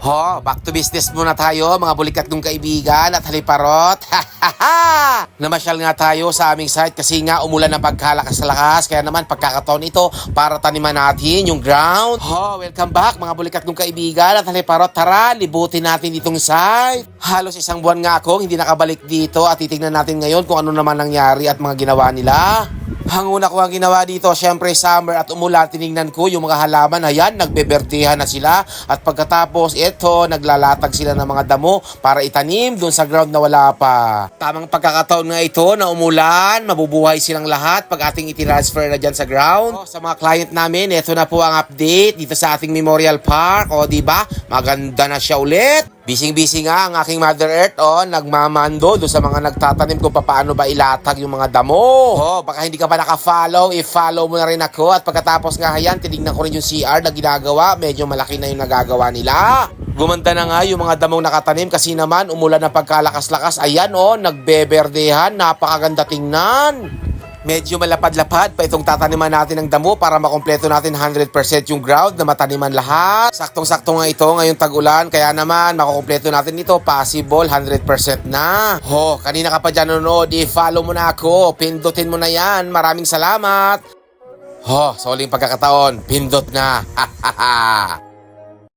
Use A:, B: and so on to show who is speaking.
A: Ho, back to business muna tayo mga bulikat ng kaibigan at haliparot. Namasyal nga tayo sa aming site kasi nga umulan ng pagkalakas-lakas. Kaya naman pagkakataon ito para taniman natin yung ground. Ho, welcome back mga bulikat ng kaibigan at haliparot. Tara, libutin natin itong site. Halos isang buwan nga akong hindi nakabalik dito at titignan natin ngayon kung ano naman nangyari at mga ginawa nila. Ang una ko ang ginawa dito, syempre summer at umulan, tiningnan ko yung mga halaman, ayan, nagbebertihan na sila. At pagkatapos, ito, naglalatag sila ng mga damo para itanim doon sa ground na wala pa. Tamang pagkakataon nga ito na umulan, mabubuhay silang lahat pag ating itinransfer na dyan sa ground. O, sa mga client namin, ito na po ang update dito sa ating Memorial Park. O, di ba? Maganda na siya ulit. Bising-busy nga ang aking Mother Earth, oh, nagmamando doon sa mga nagtatanim kung paano ba ilatag yung mga damo. Oh, baka hindi ka pa naka-follow, i-follow mo na rin ako. At pagkatapos nga yan, tinignan ko rin yung CR na ginagawa. Medyo malaki na yung nagagawa nila. Gumanda na nga yung mga damong nakatanim kasi naman umulan na pagkalakas-lakas. Ayan oh, nagbeberdehan, napakaganda tingnan. Medyo malapad-lapad pa itong tataniman natin ng damo para makompleto natin 100% yung ground na mataniman lahat. Saktong-sakto nga ito ngayong tag-ulan kaya naman makukompleto natin ito possible 100% na. Ho, kanina ka pa dyan nanonood, i-follow mo na ako, pindutin mo na yan. Maraming salamat. Ho, sa uling pagkakataon, pindot na.